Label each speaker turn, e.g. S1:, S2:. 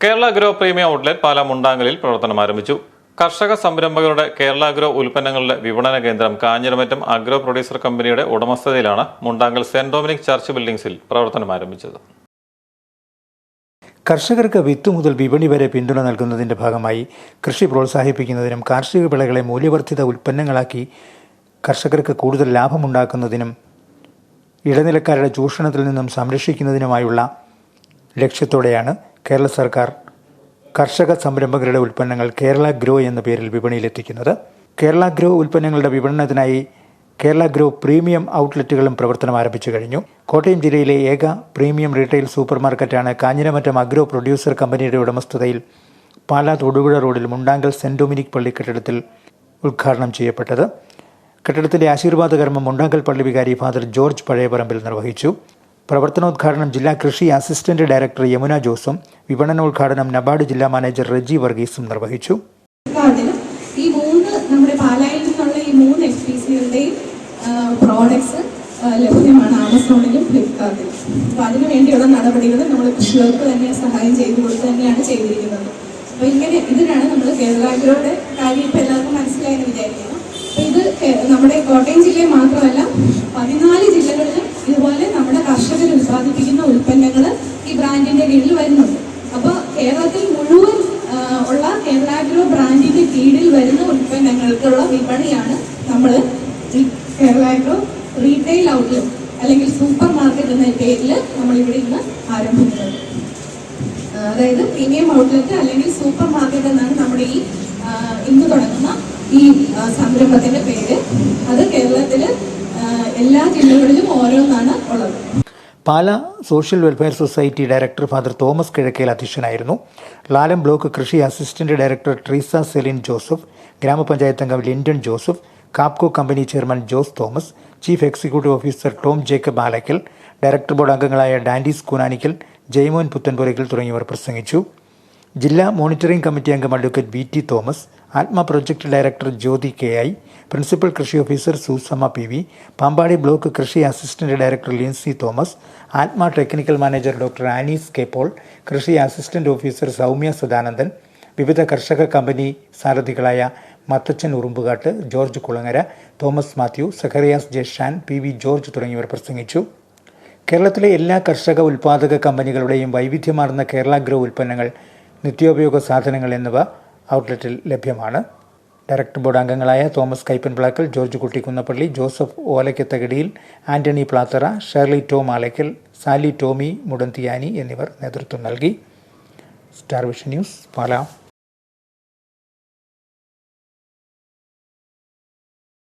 S1: Kerala gro premium outlet Pala മുണ്ടാങ്കലിൽ പ്രവർത്തനം ആരംഭിച്ചു. കർഷക സംരംഭകരുടെ കേരള ഗ്രോ ഉൽപ്പന്നങ്ങളുടെ വിപണന കേന്ദ്രം കാഞ്ഞിരമറ്റം അഗ്രോ പ്രൊഡ്യൂസർ കമ്പനിയുടെ ഉടമസ്ഥതയിലാണ് മുണ്ടാങ്കൽ സെന്റ് ഡൊമിനിക് ചർച്ച് ബിൽഡിംഗ്സിൽ പ്രവർത്തനം ആരംഭിച്ചത്.
S2: കർഷകർക്ക് വിത്ത് മുതൽ വിപണി വരെ പിന്തുണ നൽകുന്നതിന്റെ ഭാഗമായി കൃഷി പ്രോത്സാഹിപ്പിക്കുന്നതിനും കാർഷിക വിളകളെ മൂല്യവർദ്ധിത ഉൽപ്പന്നങ്ങളാക്കി കർഷകർക്ക് കൂടുതൽ ലാഭമുണ്ടാക്കുന്നതിനും ഇടനിലക്കാരുടെ ചൂഷണത്തിൽ നിന്നും സംരക്ഷിക്കുന്നതിനുമായുള്ള ലക്ഷ്യത്തോടെയാണ് കേരള സർക്കാർ കർഷക സംരംഭകരുടെ ഉൽപ്പന്നങ്ങൾ കേരള ഗ്രോ എന്ന പേരിൽ വിപണിയിലെത്തിക്കുന്നത്. കേരള ഗ്രോ ഉൽപ്പന്നങ്ങളുടെ വിപണനത്തിനായി കേരള ഗ്രോ പ്രീമിയം ഔട്ട്ലെറ്റുകളും പ്രവർത്തനം ആരംഭിച്ചു കഴിഞ്ഞു. കോട്ടയം ജില്ലയിലെ ഏക പ്രീമിയം റീറ്റെയിൽ സൂപ്പർ മാർക്കറ്റാണ് കാഞ്ഞിരമറ്റം അഗ്രോ പ്രൊഡ്യൂസർ കമ്പനിയുടെ ഉടമസ്ഥതയിൽ പാലാ തൊടുപുഴ റോഡിൽ മുണ്ടാങ്കൽ സെന്റ് ഡൊമിനിക് പള്ളി കെട്ടിടത്തിൽ ഉദ്ഘാടനം ചെയ്യപ്പെട്ടത്. കെട്ടിടത്തിന്റെ ആശീർവാദകർമ്മം മുണ്ടാങ്കൽ പള്ളി വികാരി ഫാദർ ജോർജ് പഴയപറമ്പിൽ നിർവഹിച്ചു. പ്രവർത്തനോദ്ഘാടനം ജില്ലാ കൃഷി അസിസ്റ്റന്റ് ഡയറക്ടർ യമുന ജോസും വിപണനോദ്ഘാടനം നബാർഡ് ജില്ലാ മാനേജർ റെജി വർഗീസും നിർവഹിച്ചു.
S3: ഈ മൂന്ന് നമ്മുടെ പാലായിൽ നിന്നുള്ള ഈ മൂന്ന് എഫ് പി സികളുടെയും പ്രോഡക്ട്സ് ലഭ്യമാണ് ആമസോണിലും ഫ്ലിപ്കാർട്ടിലും. അപ്പോൾ അതിനു വേണ്ടിയുള്ള നടപടികൾ നമ്മൾ കൃഷികൾക്ക് തന്നെ സഹായം ചെയ്തു കൊടുത്ത് തന്നെയാണ് ചെയ്തിരിക്കുന്നത്. അപ്പോൾ ഇങ്ങനെ ഇതിനാണ് നമ്മൾ കേരളാഗ്രോയുടെ കാര്യം ഇപ്പോൾ എല്ലാവർക്കും മനസ്സിലായെന്ന് വിചാരിക്കുന്നു. അപ്പോൾ ഇത് നമ്മുടെ കോട്ടയം ജില്ലയിൽ മാത്രമല്ല പതിനാല് ഇതുപോലെ നമ്മുടെ കർഷകർ ഉത്പാദിപ്പിക്കുന്ന ഉൽപ്പന്നങ്ങൾ ഈ ബ്രാൻഡിന്റെ കീഴിൽ വരുന്നുണ്ട്. അപ്പോൾ കേരളത്തിൽ മുഴുവൻ ഉള്ള കേരളാഗ്രോ ബ്രാൻഡിന്റെ കീഴിൽ വരുന്ന ഉൽപ്പന്നങ്ങൾക്കുള്ള വിപണിയാണ് നമ്മൾ കേരളാഗ്രോ റീറ്റെയിൽ ഔട്ട്ലെറ്റ് അല്ലെങ്കിൽ സൂപ്പർ മാർക്കറ്റ് എന്ന പേരിൽ നമ്മൾ ഇവിടെ ഇന്ന് ആരംഭിക്കുന്നത്. അതായത് പ്രീമിയം ഔട്ട്ലെറ്റ് അല്ലെങ്കിൽ സൂപ്പർ മാർക്കറ്റ് എന്നാണ് നമ്മുടെ ഈ ഇന്ന് തുടങ്ങുന്ന ഈ സംരംഭത്തിന്റെ പേര്. അത് കേരളത്തിൽ എല്ലാ ജില്ലകളിലും ഓരോന്നാണ് ഉള്ളത്.
S2: Pala social welfare society director father Thomas Kizhakkel അധ്യക്ഷനായിരുന്നു. ലാലം ബ്ലോക്ക് കൃഷി assistant director Treesa Celine Joseph ഗ്രാമപഞ്ചായത്ത് അംഗം Lindon Joseph Capco company chairman Jose Thomas chief executive officer Tom Jacob Alackal director board അംഗങ്ങളായ ഡാൻഡീസ് കൂനാനിക്കൽ ജയ്മോൻ പുത്തൻപുരയ്ക്കൽ തുടങ്ങിയവർ പ്രസംഗിച്ചു. ജില്ലാ മോണിറ്ററിംഗ് കമ്മിറ്റി അംഗം advocate B T Thomas ATMA project director Jyothi K I principal കൃഷി officer Susamma P V Pampady block കൃഷി assistant director Lincy Thomas ATMA technical manager doctor Anees K Paul കൃഷി assistant officer Soumya Sadanandan വിവിധ കർഷക company സാരഥികളായ Mathachan Urumbukattu George Kulangara Thomas Mathew Zacharias Jeshan P V George തുടങ്ങിയവർ പ്രസംഗിച്ചു. കേരളത്തിലെ എല്ലാ കർഷക ഉൽപ്പാദക കമ്പനികളുടെയും വൈവിധ്യമാർന്ന കേരള ഗ്രോ ഉൽപ്പന്നങ്ങൾ നിത്യോപയോഗ സാധനങ്ങൾ എന്നിവ ഔട്ട്ലെറ്റിൽ ലഭ്യമാണ്. ഡയറക്ടർ ബോർഡ് അംഗങ്ങളായ Thomas Kaippanplackal George Kuttikunnappally Joseph Olakkathakadiyil Antony Plathara Shirley Tom Alackal Sally Tomy Mudanthiyani എന്നിവർ നേതൃത്വം നൽകി. Star vision news Pala.